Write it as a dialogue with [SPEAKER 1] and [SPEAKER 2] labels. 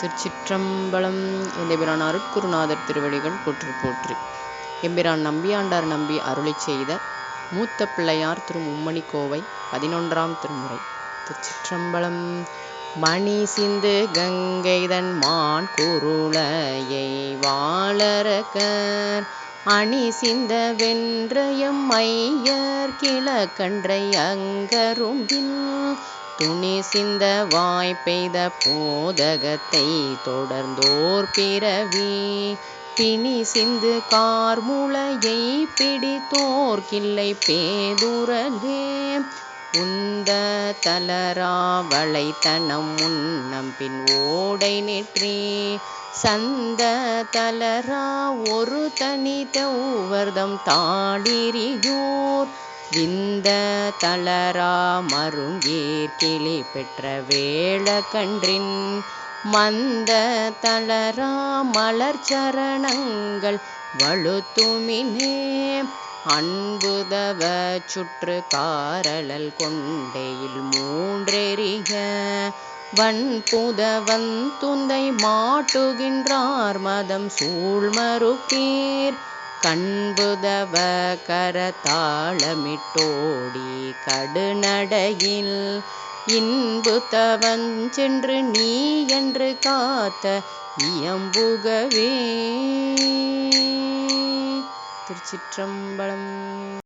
[SPEAKER 1] திருச்சிற்றம்பலம் எம்பிரான் அருட்குருநாதர் திருவடிகள் போற்றி போற்றி. எம்பிரான் நம்பியாண்டார் நம்பி அருளை செய்த மூத்த பிள்ளையார் திரு மும்மணி கோவை பதினொன்றாம் திருமுறை. திருச்சிற்றம்பலம் மணி சிந்து கங்கைதன் மான் குருளையை வாழறக்கர் அணி சிந்த வென்றயம் மையர் கிழக்கன்றை அங்கரும்பின் துணி சிந்த வாய் பெய்த போதகத்தை தொடர்ந்தோர் பிறவி. திணி சிந்து கார்முளையை பிடித்தோர்க்கில்லை பேதுரலே உந்த தளரா வளைத்தனம் முன்னம் பின் ஓடை நெற்றி. சந்த தளரா ஒரு தனி தௌவர்தம் தாளிரியோர். இந்த தளரா மருங்கீர் கிளி பெற்ற வேளக்கன்றின் மந்த தளரா மலர் சரணங்கள் வழுத்துமினே அன்புதவ சுற்று காரலல் கொண்டையில் மூன்றெறிக. வன்புதவன் துந்தை மாட்டுகின்றார் மதம் சூழ்மறுப்பீர் கண்புதவ கரதாளமிட்டோடி கடுநடையில் இன்புத்தவன் சென்று நீ என்று காத்த இயம்புகவே. திருச்சிற்றம்பலம்.